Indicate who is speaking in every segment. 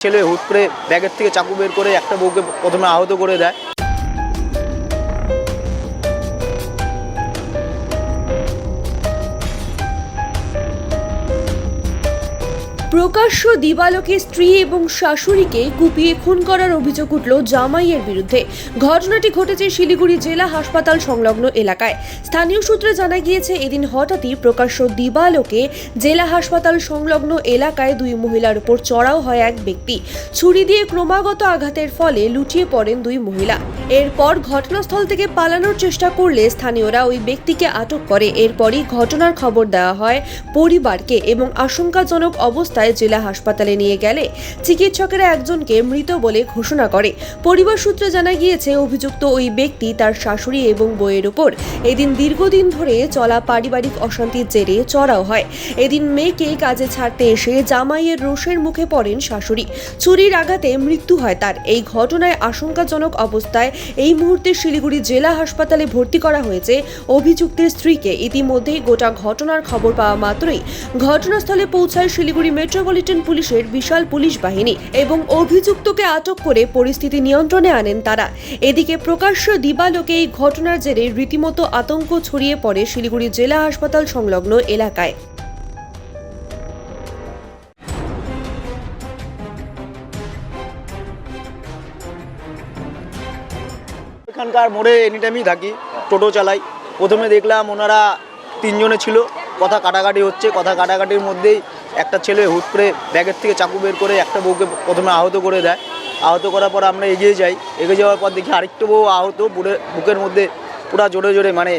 Speaker 1: ছেলে হুট করে ব্যাগের থেকে চাকু বের করে একটা বউকে প্রথমে আহত করে দেয়।
Speaker 2: প্রকাশ্য দিবালোকে স্ত্রী এবং শাশুড়িকে কুপিয়ে খুন করার অভিযোগ উঠল জামাইয়ের বিরুদ্ধে। ঘটনাটি ঘটেছে শিলিগুড়ি জেলা হাসপাতাল সংলগ্ন এলাকায়। স্থানীয় সূত্রে জানা গিয়েছে, এদিন হঠাৎই প্রকাশ্য দিবালোকে জেলা হাসপাতাল সংলগ্ন এলাকায় দুই মহিলার উপর চড়াও হয় এক ব্যক্তি। ছুরি দিয়ে ক্রমাগত আঘাতের ফলে লুটিয়ে পড়েন দুই মহিলা। এরপর ঘটনাস্থল থেকে পালানোর চেষ্টা করলে স্থানীয়রা ওই ব্যক্তিকে আটক করে। এরপরই ঘটনার খবর দেওয়া হয় পরিবারকে এবং আশঙ্কাজনক অবস্থায় জেলা হাসপাতালে নিয়ে গেলে চিকিৎসকেরা একজনকে মৃত বলে ঘোষণা করে। পরিবার সূত্রে জানা গিয়েছে, অভিযুক্ত ওই ব্যক্তি তার শাশুড়ি এবং বইয়ের উপর এদিন দীর্ঘদিন ধরে চলা পারিবারিক অশান্তির জেরে চড়াও হয়। এদিন মেয়েকে কাজে ছাড়তে এসে জামাইয়ের রোষের মুখে পড়েন শাশুড়ি। ছুরির আঘাতে মৃত্যু হয় তার। এই ঘটনায় আশঙ্কাজনক অবস্থায় এই মুহূর্তে শিলিগুড়ি জেলা হাসপাতালে ভর্তি করা হয়েছে অভিযুক্তের স্ত্রীকে। ইতিমধ্যেই গোটা ঘটনার খবর পাওয়া মাত্রই। ঘটনাস্থলে পৌঁছায় শিলিগুড়ি মেট্রোপলিটন পুলিশের বিশাল পুলিশ বাহিনী এবং অভিযুক্তকে আটক করে পরিস্থিতি নিয়ন্ত্রণে আনেন তারা। এদিকে প্রকাশ্য দিবালোকে এই ঘটনার জেরে রীতিমতো আতঙ্ক ছড়িয়ে পড়ে শিলিগুড়ি জেলা হাসপাতাল সংলগ্ন এলাকায়।
Speaker 1: এখানকার মোড়ে এনি থাকি, টোটো চালাই। প্রথমে দেখলাম ওনারা তিনজনে ছিল। কথা কাটাকাটি হচ্ছে কথা কাটাকাটির মধ্যেই একটা ছেলে হুট করে ব্যাগের থেকে চাকু বের করে একটা বউকে প্রথমে আহত করে দেয় আহত করার পর আমরা এগিয়ে যাই এগিয়ে যাওয়ার পর দেখি আরেকটা বউ আহত বুড়ে বুকের মধ্যে পুরা জোরে জোরে মানে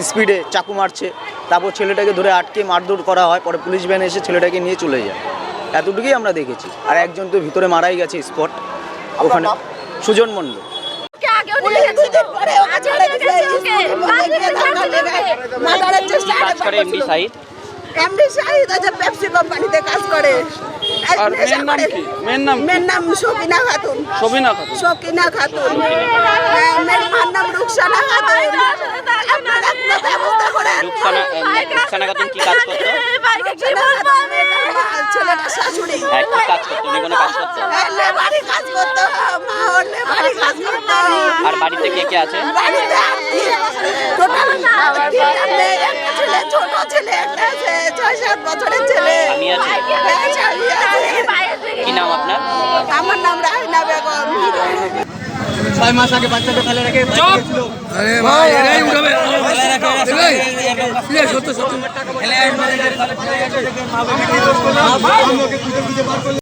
Speaker 1: স্পিডে চাকু মারছে তারপর ছেলেটাকে ধরে আটকে মারধর করা হয় পরে পুলিশ ভ্যান এসে ছেলেটাকে নিয়ে চলে যায় এতটুকুই আমরা দেখেছি আর একজন তো ভিতরে মারাই গেছে স্পট ওখানে সুজন মণ্ডল
Speaker 3: কে আগেও নিয়ে গেছিল আজও নিয়ে গেছে
Speaker 4: কাজ করে এমডি সাইড
Speaker 5: এমডি শাহিদ আছে পেপসি কোম্পানিতে কাজ করে।
Speaker 4: আর মেয়ের নাম কি? মেয়ের নাম?
Speaker 5: মেয়ের নাম সকিনা খাতুন।
Speaker 4: সবিনা খাতুন।
Speaker 5: সকিনা খাতুন। হ্যাঁ, মেয়ের মার নাম রুকসানা খাতুন। আপনারা কোনো ব্যবস্থা করেন
Speaker 4: রুকসানা রুকসানা খাতুন কি কাজ করতো?
Speaker 3: ভাইকে কি
Speaker 5: রুকসানা
Speaker 3: বলব
Speaker 5: খাতুন,
Speaker 3: আমি
Speaker 5: মেয়েটার মা, ছেলেটা শাশুড়ি।
Speaker 4: হ্যাঁ কি কাজ করতো? উনি কোনো কাজ করতো?
Speaker 5: হ্যাঁ, লেবারি কাজ করতো। মা লেবারি কাজ করতো।
Speaker 4: আর বাড়িতে কে কে আছে?
Speaker 5: বাড়িতে ছেলে একটা আছে ছয় সাত বছরের ছেলে।
Speaker 4: আছে?
Speaker 5: হ্যাঁ, স্বামী আছে।
Speaker 4: কি নাম আপনার?
Speaker 5: আমার নাম রাহিনা বেগম।
Speaker 1: ছয় মাস আগে বাচ্চাকে ফেলে রেখে
Speaker 6: আরে ভাই এরাই উঠাবে এরাই এরাই সত্য সত্য
Speaker 3: মা বাবা। পর্যন্ত মিলে আছো